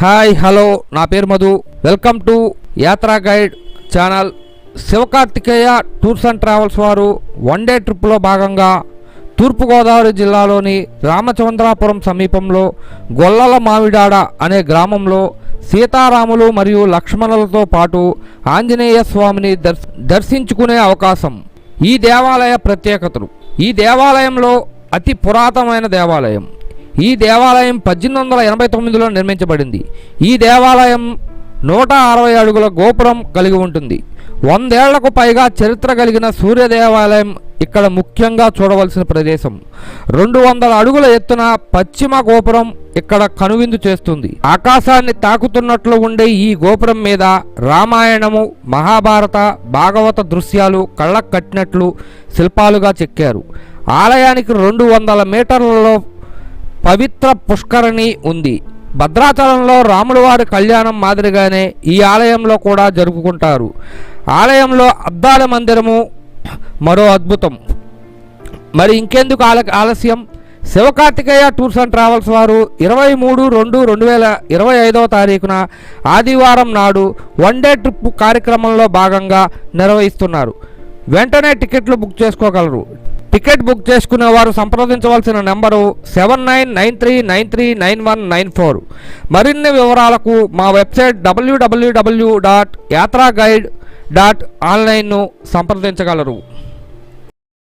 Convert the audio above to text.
Hi hello నా పేరు Madhu. Welcome to Yatra guide channel. Sivakarthikeya tours and travels వారు one day ట్రిప్లో భాగంగా తూర్పుగోదావరి జిల్లాలోని రామచంద్రాపురం సమీపంలో గొల్లల మామిడాడ అనే గ్రామంలో సీతారాములు మరియు లక్ష్మణులతో పాటు ఆంజనేయ స్వామిని దర్శించుకునే అవకాశం. ఈ దేవాలయ ప్రత్యేకతలు. ఈ దేవాలయంలో అతి పురాతనమైన దేవాలయం. ఈ దేవాలయం పద్దెనిమిది వందల ఎనభై తొమ్మిదిలో నిర్మించబడింది. ఈ దేవాలయం నూట అరవై అడుగుల గోపురం కలిగి ఉంటుంది. వందేళ్ళకు పైగా చరిత్ర కలిగిన సూర్య దేవాలయం ఇక్కడ ముఖ్యంగా చూడవలసిన ప్రదేశం. రెండు వందల అడుగుల ఎత్తున పశ్చిమ గోపురం ఇక్కడ కనువిందు చేస్తుంది. ఆకాశాన్ని తాకుతున్నట్లు ఉండే ఈ గోపురం మీద రామాయణము మహాభారత భాగవత దృశ్యాలు కళ్ళకు కట్టినట్లు శిల్పాలుగా చెక్కారు. ఆలయానికి రెండు వందల మీటర్లలో పవిత్ర పుష్కరిణి ఉంది. భద్రాచలంలో రాములవారి కళ్యాణం మాదిరిగానే ఈ ఆలయంలో కూడా జరుపుకుంటారు. ఆలయంలో అద్దాల మందిరము మరో అద్భుతం. మరి ఇంకెందుకు ఆల ఆలస్యం? శివకార్తికేయ టూర్స్ అండ్ ట్రావెల్స్ వారు ఇరవై మూడు రెండు రెండు వేల ఇరవై ఐదవ తారీఖున ఆదివారం నాడు వన్ డే ట్రిప్ కార్యక్రమంలో భాగంగా నిర్వహిస్తున్నారు. వెంటనే టికెట్లు బుక్ చేసుకోగలరు. టికెట్ బుక్ చేసుకునే వారు సంప్రదించవలసిన number seven nine nine three nine three nine one nine four. మరిన్ని వివరాలకు మా website W W W dot Yatra guide dot ఆన్లైన్ను సంప్రదించగలరు.